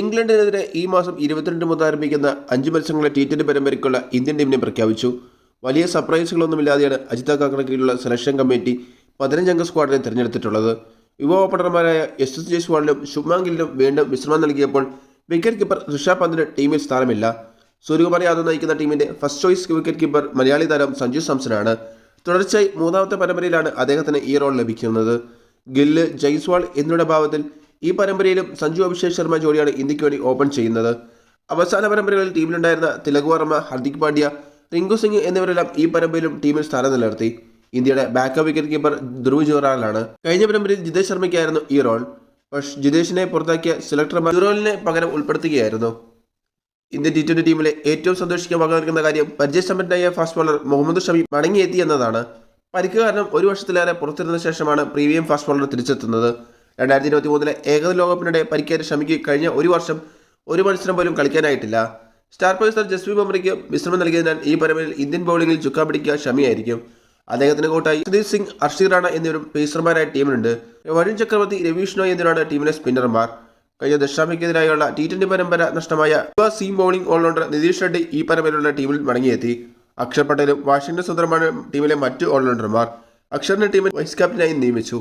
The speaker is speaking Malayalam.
ഇംഗ്ലണ്ടിനെതിരെ ഈ മാസം ഇരുപത്തിരണ്ട് മുതൽ ആരംഭിക്കുന്ന അഞ്ച് മത്സരങ്ങളെ ടി ട്വന്റി പരമ്പരയ്ക്കുള്ള ഇന്ത്യൻ ടീമിനെ പ്രഖ്യാപിച്ചു. വലിയ സർപ്രൈസുകളൊന്നുമില്ലാതെയാണ് അജിത കാക്കറിന് കീഴിലുള്ള സെലക്ഷൻ കമ്മിറ്റി പതിനഞ്ചംഗ സ്ക്വാഡിനെ തിരഞ്ഞെടുത്തിട്ടുള്ളത്. യുവ ഓപ്പണർമാരായ എസ് എസ് ജയ്സ്വാളിനും ശുഭ്മാൻ വീണ്ടും വിശ്രമം നൽകിയപ്പോൾ വിക്കറ്റ് കീപ്പർ ഋഷഭ് പന്തിന് ടീമിൽ സ്ഥാനമില്ല. സൂര്യകുമാർ യാദവ് നയിക്കുന്ന ടീമിന്റെ first choice wicket keeper Malayali താരം സഞ്ജു സാംസനാണ് തുടർച്ചയായി മൂന്നാമത്തെ പരമ്പരയിലാണ് അദ്ദേഹത്തിന് ഈ റോൾ ലഭിക്കുന്നത്. ഗില്ല് ജയ്സ്വാൾ എന്നിവരുടെ ഭാവത്തിൽ ഈ പരമ്പരയിലും സഞ്ജു അഭിഷേക് ശർമ്മ ജോഡിയാണ് ഇന്ത്യയ്ക്ക് വേണ്ടി ഓപ്പൺ ചെയ്യുന്നത്. അവസാന പരമ്പരകളിൽ ടീമിലുണ്ടായിരുന്ന തിലക് വർമ്മ ഹർദിക് പാണ്ഡ്യ റിങ്കു സിംഗ് എന്നിവരെല്ലാം ഈ പരമ്പരയിലും ടീമിൽ സ്ഥാനം നിലനിർത്തി. ഇന്ത്യയുടെ ബാക്കപ്പ് വിക്കറ്റ് കീപ്പർ ധ്രുവ് ജോറാലാണ് കഴിഞ്ഞ പരമ്പരയിൽ ജിതേഷ് ശർമ്മയ്ക്കായിരുന്നു ഈ റോൾ പക്ഷേ ജിതേഷിനെ പുറത്താക്കിയ സെലക്ടർമാർ ജുറോലിനെ പകരം ഉൾപ്പെടുത്തുകയായിരുന്നു. ഇന്ത്യൻ ടി ട്വന്റി ടീമിലെ ഏറ്റവും സന്തോഷിക്കാൻ വക നൽകുന്ന കാര്യം പരിചയസമ്പന്നനായ ഫാസ്റ്റ് ബോളർ മുഹമ്മദ് ഷമി മടങ്ങിയെത്തി എന്നതാണ്. പരിക്ക് കാരണം ഒരു വർഷത്തിലേറെ പുറത്തിരുന്ന ശേഷമാണ് പ്രീമിയം ഫാസ്റ്റ് ബോളർ തിരിച്ചെത്തുന്നത്. രണ്ടായിരത്തി ഇരുപത്തി മൂന്നിലെ ഏകദിന ലോകകപ്പിനിടെ പരിക്കേറ്റ ഷമിക്ക് കഴിഞ്ഞ ഒരു വർഷം ഒരു മത്സരം പോലും കളിക്കാനായിട്ടില്ല. സ്റ്റാർ പേസർ ജസ്വി ബംറയ്ക്ക് വിശ്രമം നൽകിയതിനാൽ ഈ പരമ്പരയിൽ ഇന്ത്യൻ ബൗളിംഗിൽ ചുക്കാൻ പിടിക്കുക ഷമിയായിരിക്കും. അദ്ദേഹത്തിന് കൂട്ടായി സുദീപ് സിംഗ് അർഷി റാണ എന്നിവരും പേസർമാരായ ടീമിലുണ്ട്. വരുൺ ചക്രവർത്തി രവീഷ്ണോ എന്നിവരാണ് ടീമിലെ സ്പിന്നർമാർ. കഴിഞ്ഞ ദക്ഷിണാഫ്രിക്കയ്ക്കെതിരായുള്ള ടി ട്വന്റി പരമ്പര നഷ്ടമായ seam bowling allrounder Nitish Reddy ഈ പരമ്പരയിലുള്ള ടീമിൽ മടങ്ങിയെത്തി. അക്ഷർ പട്ടേലും വാഷിംഗ്ടൺ സുന്ദരമാണ് ടീമിലെ മറ്റു ഓൾറൗണ്ടർമാർ അക്ഷറിനെ ടീമിൽ വൈസ് ക്യാപ്റ്റനായി നിയമിച്ചു.